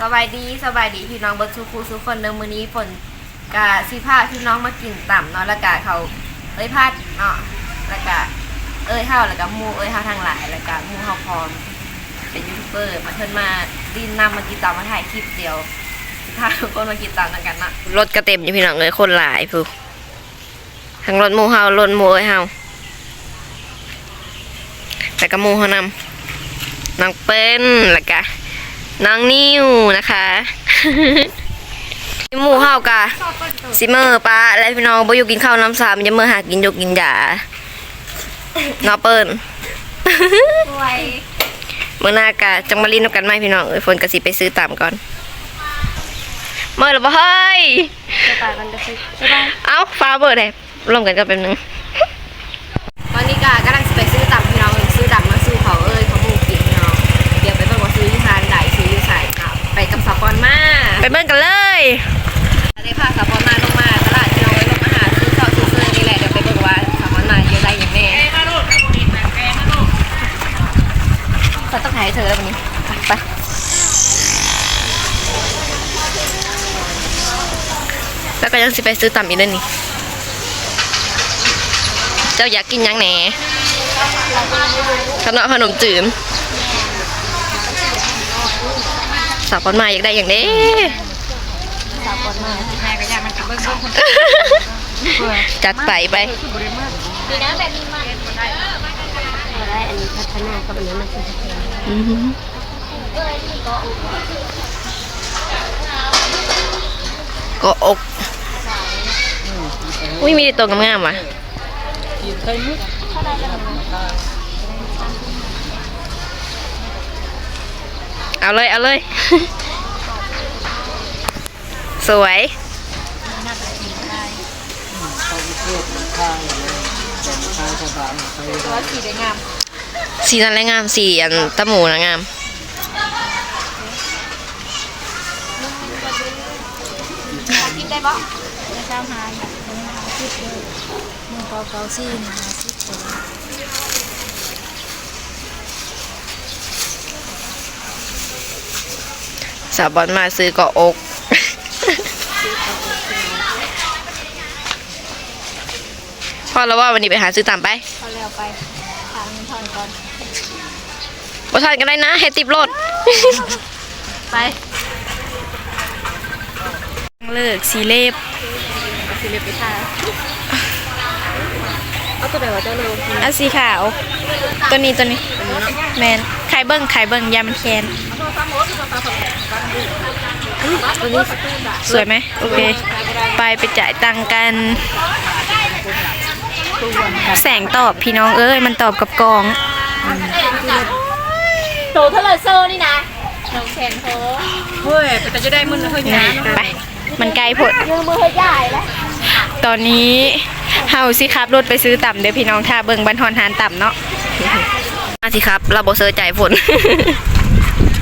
สบายดีสบายดีพี่น้องเบิร์ดทุกคูทุกคนเดิมมื้อนี้ฝนกะสิพาพี่น้องมากินต่ำเนาะแล้วกะเขาเอ้ยพาดเนาะแล้วกะเอ้ยเฮาแล้วก็หมู่เอ้ยเฮาทางหลายแล้วก็หมู่เฮาพร้อมเป็นยูทูบเบอร์มาเชิญมาดินนำมากินต่ำมาถ่ายคลิปเดียวสิพาทุกคนมากินต่ำล้วกันนะรถก็เต็มอยู่พี่น้องเลยคนหลายพูทั้งรถมู่เฮารถมูเอ้ยเฮาแล้วก็มูเฮานำน้องเป็นแล้วก็ น้องนิวนะคะหมูเฮากะซิเมอร์ปลาและพี่น้องบ่อยู่กินข้าวน้ำสามอย่าเมื่อหากินยกกินยานอเปิ้นเมื่อหน้ากะจังมาลินนำกันไหมพี่น้องเอ้ยฝนกะสิไปซื้อตามก่อน เมื่อหรือบ่เฮ้ยจะตายกันจะไปจะได้เอ้าฟ้าเบิดเลยร่วมกันกันแป๊บนึงตอนนี้กะก มาไปเบิ่งกันเลยได้พาสาวปอนมาลงมาตลาดพี่น้องไว้ลงมาหาซื้อเสาซื้อเสื้อนี่แหละเดี๋ยวไปเบิ่งว่าสาวปอนมาเยอะได้อย่างแน่เขาต้องหายเธอแล้ววันนี้ไปแล้วก็ยังสิไปซื้อตำอีกเด้อนี่เจ้าอยากกินหยังแหน่ขนมขนมจืมสาวปอนมาอยากได้อย่างนี้สาวคนมาแม่ก็อยากมันกับเบิ้งเบิ้งคนจัดไปไปดีนะแบบนี้มาได้อันนี้พัฒนากับอันนี้มันคืออื้อหือก็อกอุ้ยมีแต่ตัวงามๆว่ะ เอาเลย เอาเลย สวยตัวสีได้งาม สีนั้นแหละงาม สีอันตะหมูนะงามกินได้บ่เจ้าหายสิบเลยหนึ่งเก้าเก้าสี่หนึ่งสิบเลย สาวบอลมาซื้อเกาะอกพอแล้วว่าวันนี้ไปหาซื้อตามไปเขาเร็วไปทางเงินทอนก่อนบ่ทันกันได้นะให้ติบรถไปเลิกสีเล็บสิเล็บไปทาเอาตัวไหนวะเจ้าเลยเอาสีขาว ตัวนี้ตัวนี้แมน ไข่เบิ้งไข่เบิ้งยามันแคนตัวนี้สวยไหมโอเค ไปไปจ่ายตังค์กัน แสงตอบพี่น้องเอ้ย มันตอบกับกองโตเท่าไหร่โซ่นี่นะน้องแขนโถเฮ้ยแต่จะได้มึนเฮ้ยไป มันไกลผดยืมมือให้ใหญ่แล้วตอนนี้เฮาสิครับรถไปซื้อต่ำเด้อพี่น้องท่าเบิ้งบันทอนหานต่ำเนาะ มาสิครับ เราบ่เซอร์ใจฝน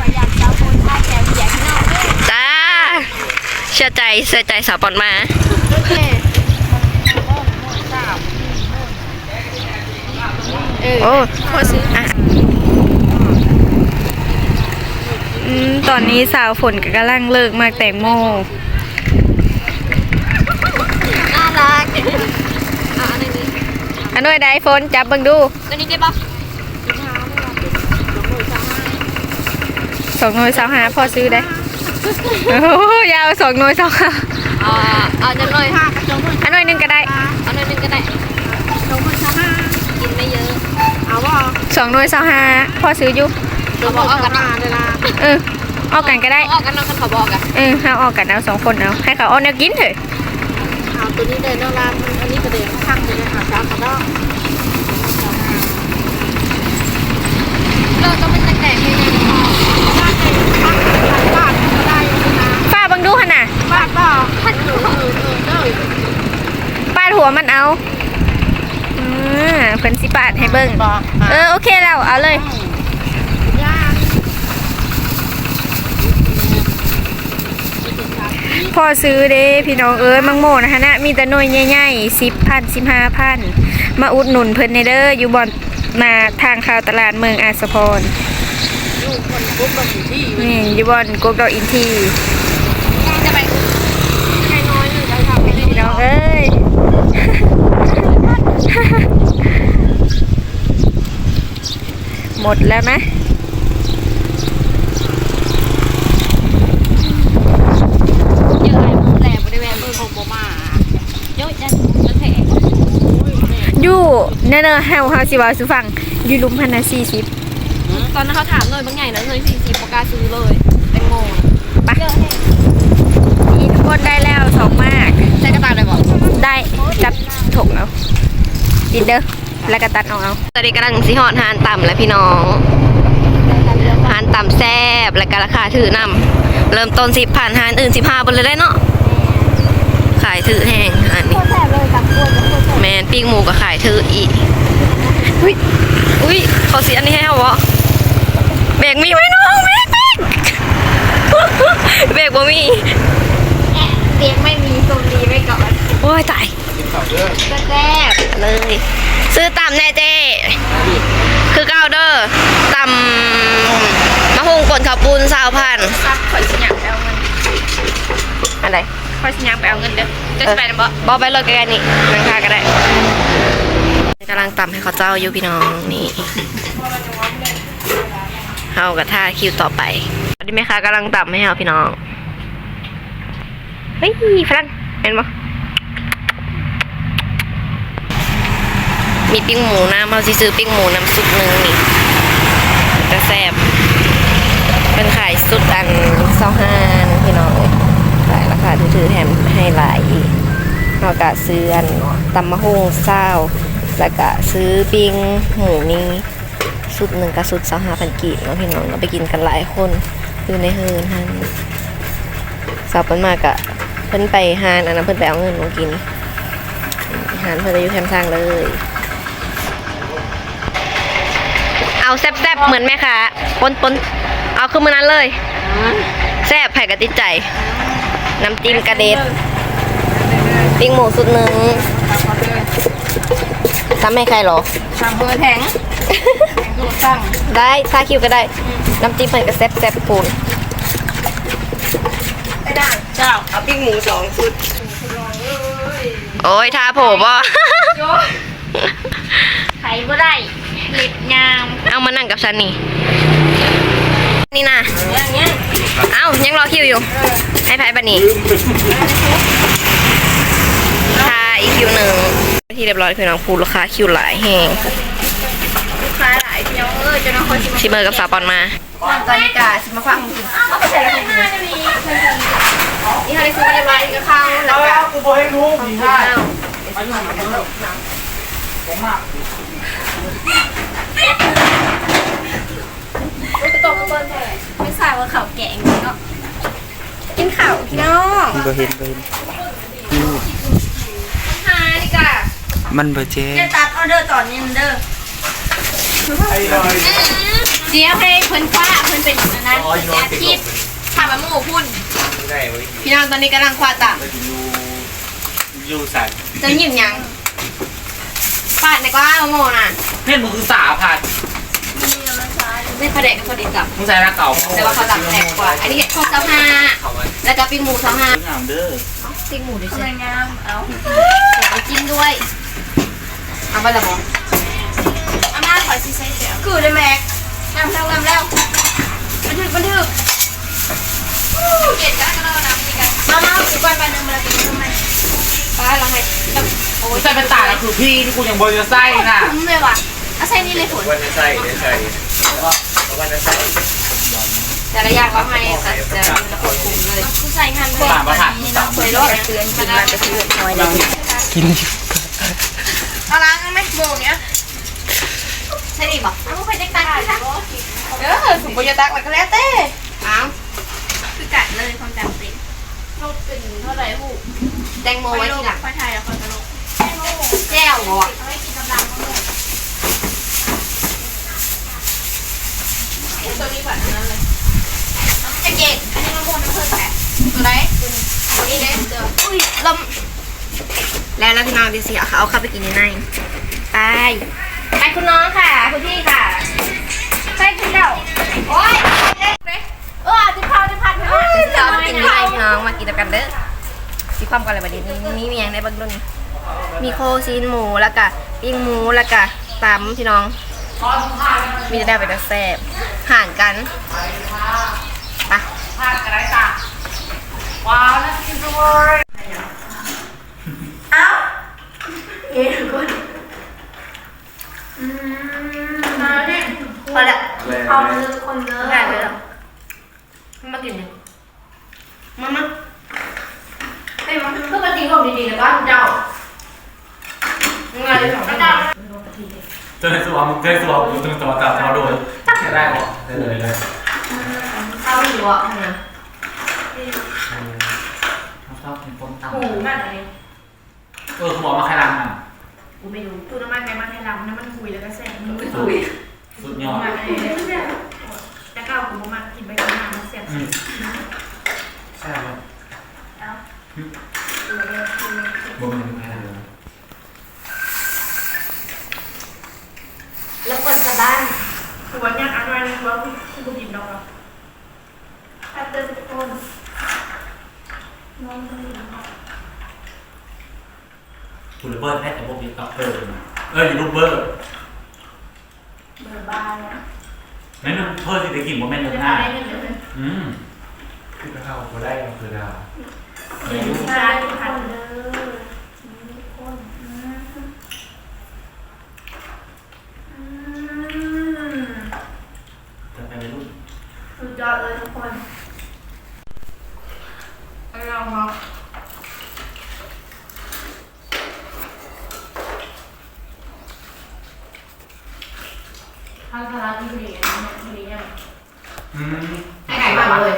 พยายามเจ้าคนท่าแกวใหญ่ที่นอกเลยจ้าเชื่อใจเชื่อใจสาวบอลมาโอ้พอซื้ออะอืมตอนนี้สาวฝนก็กำลังเลิกมากแตงโมน่ารักอ่าอันนี้อันนู้นได้ฝนจับเบิ่งดูอันนี้ได้ปะ สองหน่วยสาวหาพอซื้อได้โอ้โหยาวสองหน่วยสองหาอ่าอ่าจะหน่อยค่ะจงหน่อยอันหน่วยหนึงก็ได้เอาหน่อยหนึงก็ได้จงหน่อยค่ะกินไม่เยอะเอาบ่สองหน่วยสาวหาพอซื้ออยู่เอาบอกเอากันนะเวลาเออออกกันก็ได้ออกกันนะกันเขาบอกอะเออเอาออกกันเอาสองคนเอาให้เขาเอาแนวกินเถอะเอาตัวนี้เลยนอกร้านอันนี้ก็เด็กข้างเลยนะคะจ้าเขาต้องเราต้องเป็นแต่งให้ยังพอบ้านเลยบ้านบ้านก็ได้นะ ป้าเบังดูขนาด บ้านก็พันเออเออเออ ปาดหัวมันเอาอืมเพิ่นสิปาดให้เบิ่งบอกเออโอเคแล้วเอาเลยย่างพอซื้อเด้พี่น้องเอ้ยมังโมนะฮะนะมีแต่หน่วยใหญ่ๆสิบพันสิบห้าพันมาอุดหนุนเพิ่นในเด้ออยู่บ่อนหนาทางเข้าวตลาดเมืองอาสะพรอยู่คนปุ๊บเราอยู่ที่นี่อยู่บอนกกดอกอินที จะไปแค่น้อยหนึ่งจะทำให้ได้ พี่น้องเอ้ย หมดแล้วนะเยอะไอ้มือแหลมบริเวณมือของโบมาเยอะจังมันแพงอยู่เนเนอเฮาเฮาสิว่าสุฟังอยู่ลุมพันนาสี่สิบตอนนั้นเขาถามเลยบางใหญ่นะเลยสี่สิบประกล้าซื้อเลยแตงโมปะนี่ทุกคนได้แล้วสองมาก ใช้กระตาเลยบอกได้จับถกเอาดินเดอร์ แล้วก็ตัดเอาเอาตอนนี้กำลังสิหอดหานต่ำแล้วพี่น้องหานต่ำแซบและก็ราคาถือนำเริ่มต้นสิบผ่านหานอื่นสิบห้าบนเลยได้เนาะขายถือแห้งอันนี้แสบเลยกับกล้วยกับกล้วยแมนปิ้งหมูก็ขายถืออีกอุ้ยอุ้ยเขาเสียอันนี้ให้เหรอเบรกมีไหมน้องเบรกเบรกเบรกบ่มีเตียงไม่มีตรงนี้ไว้ก่อนโอ้ยตายก็แซ่บเลยซื้อตำแน่เจ้คือเก้าเด้อตำมะฮุงป่นข้าวปุ้นสาวพันซักข่อยสิอยากไปเอาเงินอะไรข่อยสิอยากไปเอาเงินเด้อจะไปนะบ่บอไปเลยใกล้ๆนี่นั่งคาก็ได้กำลังตำให้เขาเจ้าอยู่พี่น้องนี่เอากระท่าคิวต่อไปสวัสดีไหมคะกำลังตำให้เอาพี่น้องเฮ้ยฝรั่งเห็นปะ ปิ้งหมูน้ำเราสิซื้อปิ้งหมูน้ำซุปหนึ่งนี่จะแซ่บเป็นขายสุดอันเศร้าห้านพี่น้องขายราคาถือๆแถมให้หลายอีกเรากะซื้ออันตำมะฮุ่งเศร้าแล้วก็ซื้อปิ้งหมูนี้สุดหนึ่งกับสุดเศร้าห้าพันกีบเนาะพี่น้องเราไปกินกันหลายคนอยู่ในเฮือนฮันสาวเพิ่นมากะเพิ่นไปฮานอันนั้นเพิ่นไปเอาเงินมากินฮานเพิ่นจะอยู่แคมป์ทางเลย เอาแซ่บๆเหมือนแม่ค้าปนปนๆเอาขึ้นมานั้นเลย แซ่บไผ่กระติดใจ น้ำจิ้มกระเด็ดปิ้งหมูสุดหนึ่งทำให้ใครเหรอทำเบอร์แทงดูตั้งได้ซาคิวก็ได้ น้ำจิ้มเพิ่นก็แซ่บแซ่บปูนได้ด่างเจ้าเอาปิ้งหมูสองชุดโอ้ยทาโผบ่โยไข่บ่ได้ เล็บงามเอามานั่งกับฉันนี่ นี่นะอย่างเงี้ยเอ้ายังรอคิวอยู่ให้ไพ่บันนี้ทาอีกคิวหนึ่งที่เรียบร้อยคือน้องปูราคาคิวหลายแหงลูกค้าหลายพี่น้องเอ้ยจนน้องคนสิมาชิเมอร์กับสาวปอนมาตอนนี้กาสิมาฟังกินเอาไปใส่แล้วกินนี่เขาได้ซื้อมาเรียบร้อยก็เข้าแล้วก็กูบอกให้รู้ผี ได้ไม่ทราบว่าเขาแกงเนาะกินข้าวพี่น้องมันบ่เห็นบ่เห็นหาดีกว่ามันบ่เจ๊จะตัดออเดอร์ตอนนี้มันเด้อไอ้ลอยเดี๋ยวให้เพิ่นคว้าเพิ่นเป็นอันนั้นอาชีพถามมาหมูพุ่นพี่น้องตอนนี้กำลังควาตามอยู่สัตว์จะหยิบยัง ปาดในกว่าโมน่ะเพื่อนมึงคือสาผัดไม่พอเด็กกับพอดีจับมึงใส่หน้าเก่าแต่ว่าเขาจับแพงกว่า อันนี้ข้าวเจ้าห้าแล้วก็ปิ้งหมูเจ้าห้างามเด้อปิ้งหมูดิสใช่วยงามเอาใส่น้ำจิ้มด้วยเอาไปละบออาม่าขอซีไซเสียวคือได้แม็กนำแล้วนำแล้วบันทึกบันทึกเกลียดกันก็เลิกนะพี่กันมามาอุปกรณ์ปานนึงมาแล้วกินทำไมป้าเราให้ โอ้ยใส่เป็นตาแล้วคือพี่ที่กูยังบริจะไส้น่ะคุ้มเลยว่ะเอาใส่นี่เลยฝนวันจะใส่ได้ใส่วันจะใส่แต่ละอย่างเราให้แต่แต่ละคนคุมเลยกูใส่หันเลยสามประหัดสามเคยรอดเตือนกินมาจะซื้อน้อยเลยกินเอาล้างไหมหมูเนี้ยใช่ดิบอกเอาไปจักตักค่ะเออถุงปุยตักแล้วก็แล้วเต้อ้าวคือกัดเลยความจำติดรถเป็นเท่าไหร่หูแตงโมไว้ไว้ลทีงหลังค่อยถ่ายแล้วค่อยตลก แก้วบอกเอาไว้กินกำลังทั้งหมดตัวนี้แบบนั้นเลยจะเก่งอันนี้มันโมน้ำผึ้งแหละตัวไหนตัวนี้เด้เจออุ้ยลมแล้วแล้วพี่น้องดิสิเอาเข้าไปกินในในไปไปคุณน้องค่ะ คุณพี่ค่ะใช่คือเจ้าโอ้ยเออจะเข้าจะพัดเอ้ยเรามากินอะไรพี่น้องมากินกันเด้อมีความกันอะไรประเด็นนี้มีเมียงในบางรุ่น มีโคซีนหมูแล้วก็ปิ้งหมูแล้วก็ตำพี่น้อง มีจะได้ไปกระแซบห่านกันไปพลาดกันไรจ้ะว้าวน่ากินจังเลยมาเนี่ยพอแล้วเอาเลยทุกคนเลยได้เลยมากินดิมามาเฮ้ยมันเพื่อมากินของดีๆนะบ้านเจ้าง่าย เลยของเจ้าเจ้าในสวมเจ้าในสวมอยู่ตรงตัวกับเราโดยตั้งแต่แรกบอได้เลยเลยเอาอยู่อะเนี่ยชอบกินต้มตำหูมันอะไรเออคุณบอกมาใครรังอะกูไม่รู้ตู้น้ำมันไงมันให้ลำน้ำมันคุยแล้วก็แซ่บไม่คุยสุดยอดแต่ก้าวกูมากินไปกินมามันแซ่บอืมใช่บแล้วคนจะบ้าน หัวเนี่ยอะไรนะหัวคุณกูกินดอกถ้าเดินทุกคนน้องต้องกินดอกคุณเบอร์แพทย์แต่พวกนี้ต็อกเตอร์เออยูทูบเบอร์เบอร์บายนะนั่นเพิ่มสิทธิกิจโมเมนต์เดี๋ยวหน้าได้เงินเดือนอืมคือข้าวก็ได้คือดาวเดือนได้พันเลยทุกคนอืม จะไปในรุ่น สุดยอดเลยทุกคนเราเนาะ ข้าวสลัดที่ดีนะที่ดีเนี่ย อืมให้ไก่มาเลย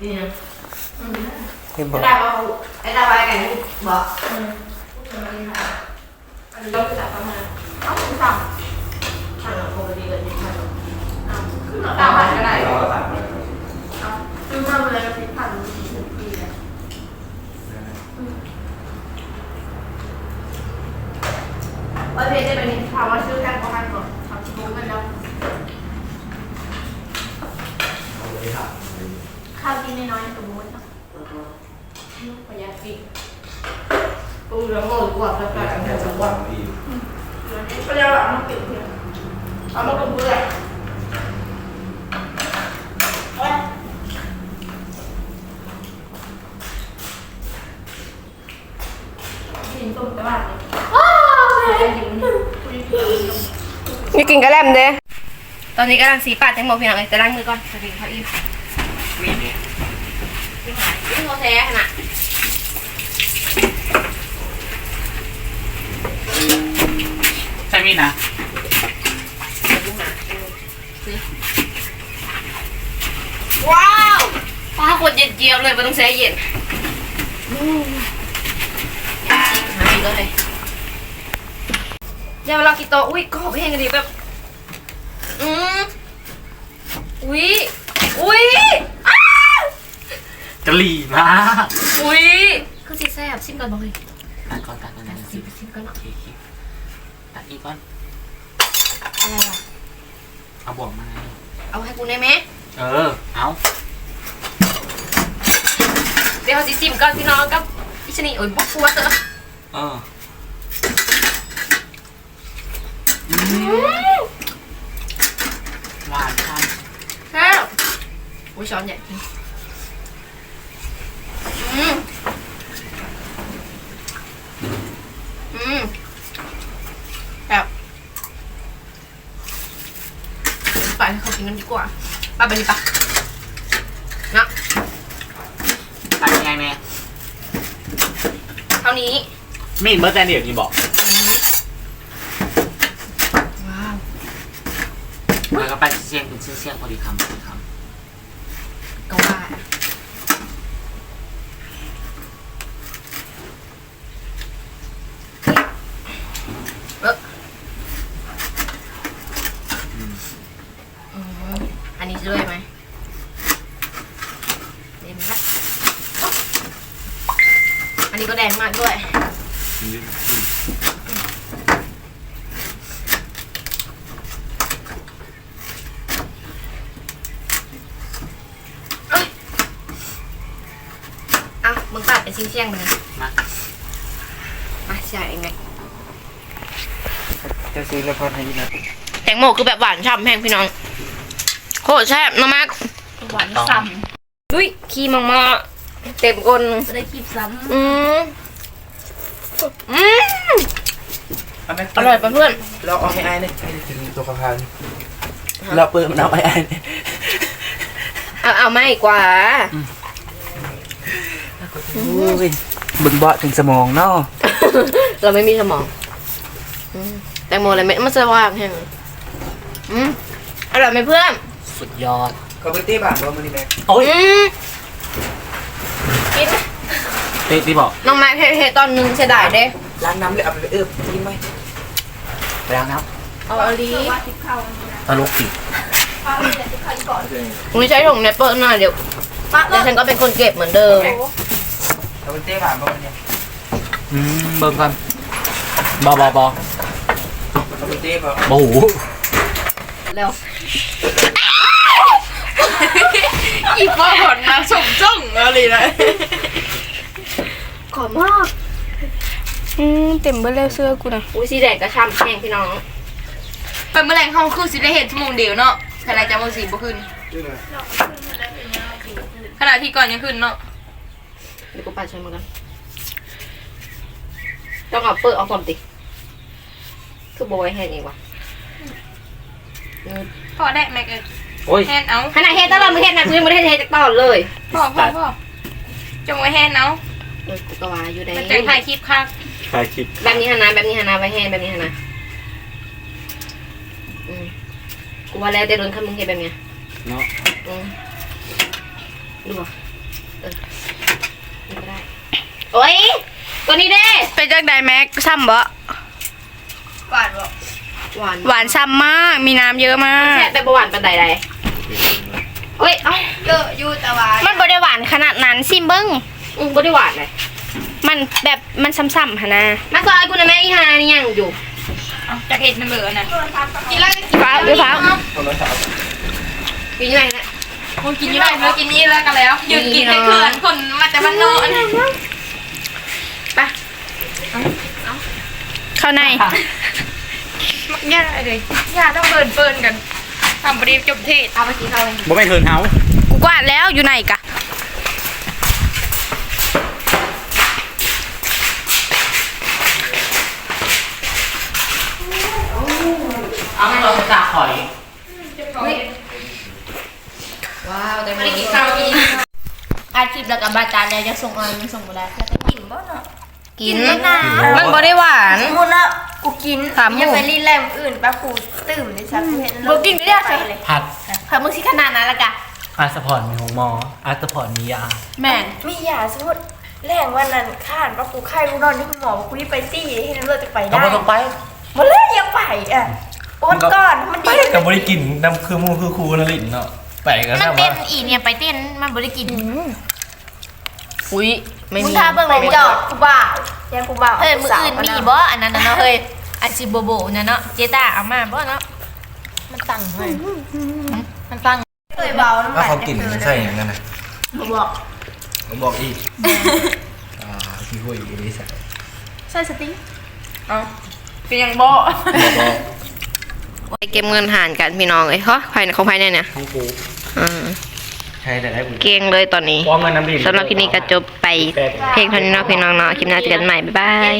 นี่นะคือบอกได้ป่ะไอ้ตาไว้ไก่บอกอันนี้เราจับประมาณเอ้าคุณสั่งทางปกติเลยที่ทำขึ้นหรอตามผ่านก็ได้เราก็ตัดเลยซื้อมาเลยสิบพันสี่สิบปีเลยว่าเพจจะเป็นถามว่าซื้อแพงกว่าพันก่อนสามสิบหกกันแล้ว เอาเลยครับข้าวกินน้อยๆสมมติเนาะประหยัดอีกปรุงแล้วโง่กว่าแล้วแต่กันแค่สักวันอีกก็จะเอามาเก็บเพื่อนเอามาเก็บเพื่อนกินต้มตะวันเลยว้าวแม่กินคุยกินมีกินกระแลมเด้ ตอนนี้กำลังสีปาดแตงโมพี่น้องเลยจะล้างมือก่อนสวัสดีครับอีฟมีนี่พี่หายพี่โมแท้ขนาดใช่มีนะว้าวป้าคนเย็นเจียวเลยไม่ต้องแช่เย็นมีเลยเดี๋ยวเรากินโตะอุ้ยกรอบแห้งกันดีแบบ อืมอุ้ยอุ้ยอ้าวกะหรี่มากอุ้ยคือสิแซ่บชิมก่อนบอกเลยตัดก่อนตัดก่อนตัดชิมชิมก่อนโอเนาะเคโอเคตัดอีกก่อนอะไรล่ะเอาบวกมา เอาให้กูได้ไหมเออ เอาเดี๋ยวเขาสิชิมก่อนพี่น้องกับอิชนีโอ้ยบุกปัวเตอเออ หวานค่ะแซ่บอุ้ยช้อนใหญ่จริงอืมอืมแบบไปให้เขากินกันดีกว่าไปไปดิปะเนาะตัดยังไงแม่เท่านี้มีดเบอร์แตนเดียวนี่บอก ว้าว แล้วก็ไป เสียงเป็นเสียงพอดีคำพอดีคก็ว่าเอออืมอันนี้ด้วยไหมเต็มละอันนี้ก็แดงมากด้วยำ เป็นชิ้นเชียงๆเลยมา มาใช่ยังไงจะซื้อแล้วพอให้นะแตงโมคือแบบหวานฉ่ำแพงพี่น้องโคตรแซ่บน้องมากหวานซ้อุ้ยขี้มังมาเต็มก้นำจะได้คลิปซ้อืมอืมอร่อยปะเพื่อนเราเอาให้ไอ้เนี่ยไอ้ถึงตัวกระเพราเราเปิดมันเอาไอ้ไอ้เนี่ยเอาเอาไม่กว่าโอ้ยบึงเบาะถึงสมองเนาะเราไม่มีสมองอืมแตงโมอะไรไม่มันสว่างแห้งอืมอร่อยไหมเพื่อนสุดยอดคอมพิวเตอร์บ้านว่ามันนี่แม็กโอ้ยอืมกินเตะที่บอกน้องแม็กเทๆตอนหนึงเสียดายเด้ล้างน้ำเลยเอาไปเอิบกินไหมไปแล้วนะเอาเอาดีำว่าทิพเข้าตลกสิเข้าเดี๋ยวทิพเข้าก่อนไม่ใช้ถุงเนปเปอร์หน่อยเดี๋ยวมาเดี๋ยวฉันก็เป็นคนเก็บเหมือนเดิม คอมพิวเตอร์บ้านว่ามันเนี่ยอืมเบิ่งกันบอบอบอคอมพิวเตอร์บ้านโอ้โหเร็วอีฟ้าหอนมาส่งจ้องอะไรนะขอมากอืมเต็มเบอร์แล้วเสื้อกูนะอุ้ยสีแดงกระช่ำแห้งพี่น้องเป็นเมื่อแรงเขาคือสิได้เห็นชั่วโมงเดียวเนาะขณะจะโมงสี่บ่ขึ้นขณะที่ก่อนยังขึ้นเนาะ เดี๋ยวกูปัดใช้มือกันต้องเอาเปิดเอาความติคือโบยแห้งเองวะพอได้แม็กเอ้ยโอ้ยแฮนเอาขนาดเฮ็ดตลอดมึงเฮ็ดนะกูยังไม่ได้เฮ็ดจากตอนเลยพ่อพ่อพ่อจงไว้แฮนเอาเออกูก็ว่าอยู่ในมันจะถ่ายคลิปค่ะถ่ายคลิปแบบนี้ฮะนะแบบนี้ฮะนะไว้แห้งแบบนี้ฮะนะอืมกูว่าแล้วแต่โดนคันมึงเฮ็ดแบบเนี้ยเนาะอืมดูบ่เออนี่ก็ได้ โอ้ยตัวนี้เด้เป็นจากไดแม็กซ้ำบ่หวานบ่หวานหวานซ้ำมาก มีน้ำเยอะมากแค่แต่บ่หวานปานใดใดเฮ้ยเอ้าเยอะอยู่แต่ว่ามันบ่ได้หวานขนาดนั้นซิมเบิ้งอืมบ่ได้หวานเลยมันแบบมันซ้ำๆหะนะมาซอยกูนะแม่อีหานี่ยังอยู่จากเห็ดน้ำเหลือน่ะกินแล้วฟ้าหรือฟ้ากินยังไงนะคงกินอยู่ได้เมื่อกินนี่แล้วกันแล้วหยุดกินให้เขื่อนคนมาแต่บ้านนอกนะไเข้าในย่าเลยย่าต้องเบิร์นเบิร์นกันทำบรีจบเทศเอาไปกินข้าวเลยบ่ไม่เทิร์นเฮากูกวาดแล้วอยู่ไหนกะเอาให้เราตาหอยว้าวแต่ไม่ได้กินข้าวกินอาชีพแล้วกับบาจานแล้วจะส่งอะไรส่งมาได้แล้วก็กินบ่เนาะ กินมันบ่ได้หวาน สมมุติว่ากูกินขาหมู อย่าไปรีดแรงอื่นป้ากูตื่มในชักเห็นบ่กินไม่ได้ใช่เลยผัดค่ะมึงสิขนาดนั้นละกะอาสปอร์ตมีของหมอ อาสปอร์ตมียา แม่นมียาสมมติแรงวันนั้นข้านป้ากูไข้กูนอนที่คุณหมอบอกกูที่ไปตี้ให้น้ำเลือดจะไปเราได้ไม่ต้องไปมันเลยยังไปอะโอนก่อนมันไปดีกับบริกินน้ำคือมูคือครูนลินเนาะไปกันมันนะเต้ว่านอีเนี่ยไปเต้นมันบ่ได้กิน อุ้ยไม่มึงมีทาเบิ่งเลยจอดกูบ่าวยังกูบ่าวเอ้ยมืออื่นมีบ่อันนั้นน่ะเนาะเฮ้ยอาชิโบโบเนี่ยเนาะเจต้าเอามาบ่เนาะมันตั้งเฮ้ยมันตั้งเคยเบาน้ำแล้วลายเขากินใช่อย่างนั้นนะกูบอกผมบอกอีกอ่าพี่คุยอีกนิดสักใส่สติ๊กเป็นยังบ่ไปเก็บเงินหารกันพี่น้องเอ้ยเขาภายในของภายในเนี่ยของกูอืม ใช่แต่ได้บุญเก่งเลยตอนนี้ว่าเงินน้ำลินสำหรับคลิปนี้ก็จบไป เพียงเท่านี้เนาะพี่น้องเนาะคลิปหน้าเจอกันใหม่ บ๊ายบาย